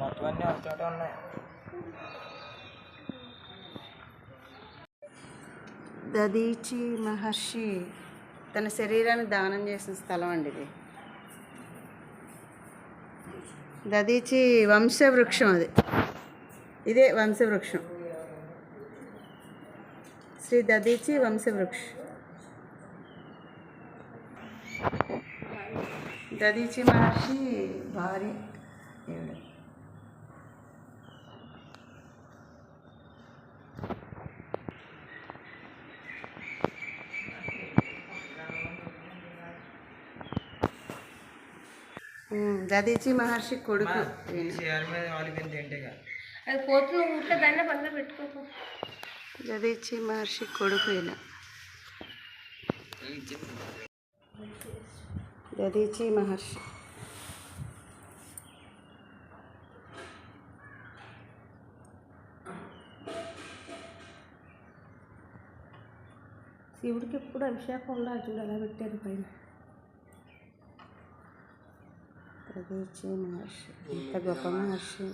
మొత్తం అన్నీ ఒకచోట ఉన్నాయి. దదీచి మహర్షి తన శరీరాన్ని దానం చేసిన స్థలం అండి ఇది. దదీచి వంశవృక్షం అది. ఇదే వంశవృక్షం. శ్రీ దదీచి వంశవృక్ష. దదీచి మహర్షి భార్య. దదీచి మహర్షి కొడుకు. అది పోతున్న ఊరికే దాన్ని పనిలో పెట్టుకోకు. దదీచి మహర్షి కొడుకు ఈయన. దదీచి మహర్షి. శివుడికి ఎప్పుడు అభిషేకం ఉండాలి చూడు ఎలా పెట్టారు పైన. దదీచి మహర్షి ఇంత గొప్ప మహర్షి